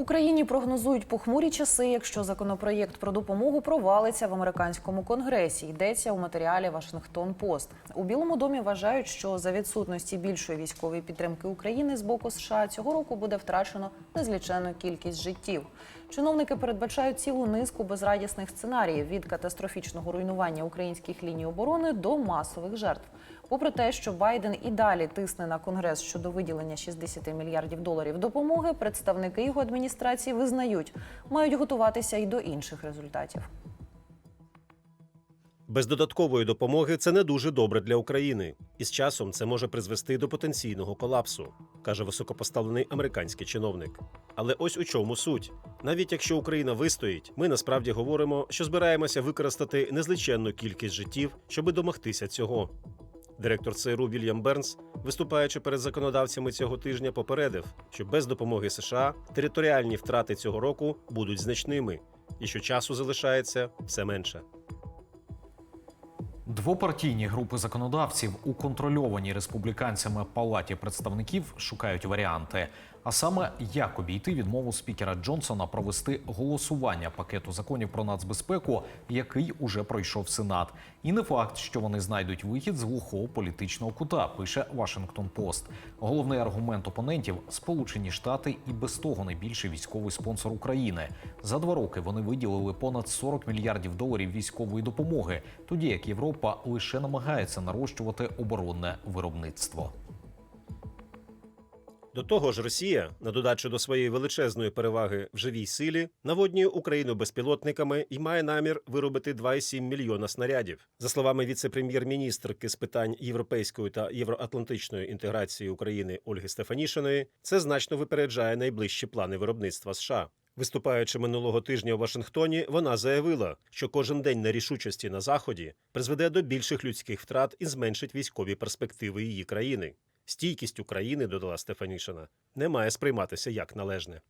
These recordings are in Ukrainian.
Україні прогнозують похмурі часи, якщо законопроєкт про допомогу провалиться в американському конгресі. Йдеться у матеріалі Вашингтон Пост. У Білому домі вважають, що за відсутності більшої військової підтримки України з боку США цього року буде втрачено незлічену кількість життів. Чиновники передбачають цілу низку безрадісних сценаріїв від катастрофічного руйнування українських ліній оборони до масових жертв. Попри те, що Байден і далі тисне на конгрес щодо виділення 60 мільярдів доларів допомоги, представники його адміністрації визнають, мають готуватися і до інших результатів. Без додаткової допомоги це не дуже добре для України, і з часом це може призвести до потенційного колапсу, каже високопоставлений американський чиновник. Але ось у чому суть. Навіть якщо Україна вистоїть, ми насправді говоримо, що збираємося використати незліченну кількість життів, щоби домогтися цього. Директор ЦРУ Вільям Бернс, виступаючи перед законодавцями цього тижня, попередив, що без допомоги США територіальні втрати цього року будуть значними, і що часу залишається все менше. Двопартійні групи законодавців у контрольованій республіканцями палаті представників шукають варіанти. А саме як обійти відмову спікера Джонсона провести голосування пакету законів про нацбезпеку, який уже пройшов Сенат. І не факт, що вони знайдуть вихід з глухого політичного кута, пише Вашингтон Пост. Головний аргумент опонентів Сполучені Штати і без того найбільший військовий спонсор України. За два роки вони виділили понад 40 мільярдів доларів військової допомоги, тоді як Європа лише намагається нарощувати оборонне виробництво. До того ж, Росія, на додачу до своєї величезної переваги в живій силі, наводнює Україну безпілотниками і має намір виробити 2,7 мільйона снарядів. За словами віце-прем'єр-міністрки з питань європейської та євроатлантичної інтеграції України Ольги Стефанішиної, це значно випереджає найближчі плани виробництва США. Виступаючи минулого тижня у Вашингтоні, вона заявила, що кожен день нерішучості на заході призведе до більших людських втрат і зменшить військові перспективи її країни. Стійкість України, додала Стефанішина, не має сприйматися як належне.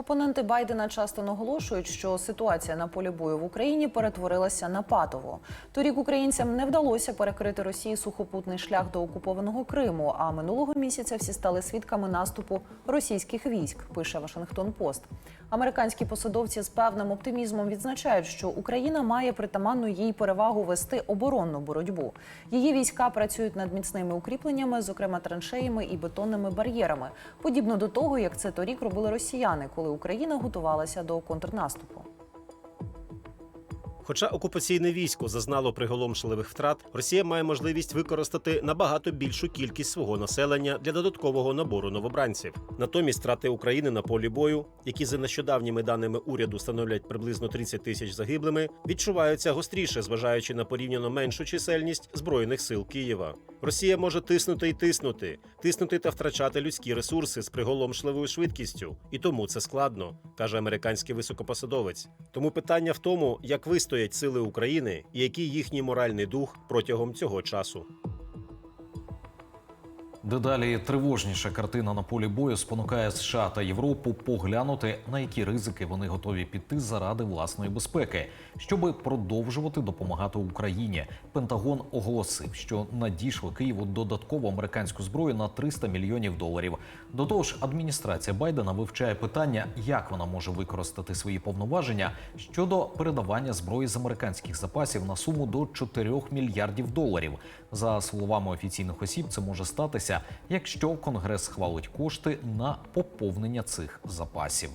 Опоненти Байдена часто наголошують, що ситуація на полі бою в Україні перетворилася на патову. Торік українцям не вдалося перекрити Росії сухопутний шлях до окупованого Криму. А минулого місяця всі стали свідками наступу російських військ. Пише Вашингтон Пост. Американські посадовці з певним оптимізмом відзначають, що Україна має притаманну їй перевагу вести оборонну боротьбу. Її війська працюють над міцними укріпленнями, зокрема траншеями і бетонними бар'єрами, подібно до того, як це торік робили росіяни, коли Україна готувалася до контрнаступу. Хоча окупаційне військо зазнало приголомшливих втрат, Росія має можливість використати набагато більшу кількість свого населення для додаткового набору новобранців. Натомість втрати України на полі бою, які за нещодавніми даними уряду становлять приблизно 30 тисяч загиблими, відчуваються гостріше, зважаючи на порівняно меншу чисельність збройних сил Києва. Росія може тиснути і тиснути, тиснути та втрачати людські ресурси з приголомшливою швидкістю, і тому це складно, каже американський високопосадовець. Тому питання в тому, як вистоять сили України і який їхній моральний дух протягом цього часу. Дедалі тривожніша картина на полі бою спонукає США та Європу поглянути, на які ризики вони готові піти заради власної безпеки, щоби продовжувати допомагати Україні. Пентагон оголосив, що надійшли Києву додаткову американську зброю на 300 мільйонів доларів. До того ж, адміністрація Байдена вивчає питання, як вона може використати свої повноваження щодо передавання зброї з американських запасів на суму до 4 мільярдів доларів. За словами офіційних осіб, це може статися, якщо Конгрес схвалить кошти на поповнення цих запасів.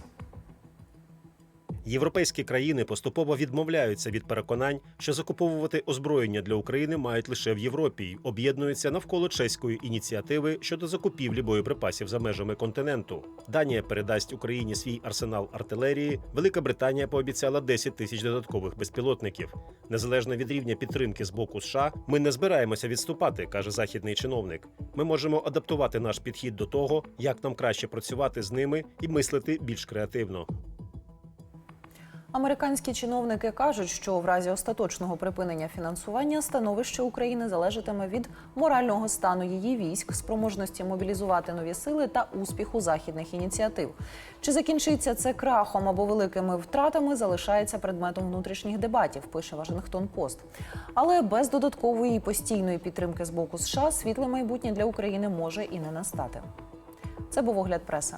Європейські країни поступово відмовляються від переконань, що закуповувати озброєння для України мають лише в Європі й об'єднуються навколо чеської ініціативи щодо закупівлі боєприпасів за межами континенту. Данія передасть Україні свій арсенал артилерії. Велика Британія пообіцяла 10 тисяч додаткових безпілотників. Незалежно від рівня підтримки з боку США, ми не збираємося відступати, каже західний чиновник. Ми можемо адаптувати наш підхід до того, як нам краще працювати з ними і мислити більш креативно. Американські чиновники кажуть, що в разі остаточного припинення фінансування становище України залежатиме від морального стану її військ, спроможності мобілізувати нові сили та успіху західних ініціатив. Чи закінчиться це крахом або великими втратами, залишається предметом внутрішніх дебатів, пише Вашингтон Пост. Але без додаткової і постійної підтримки з боку США світле майбутнє для України може і не настати. Це був огляд преса.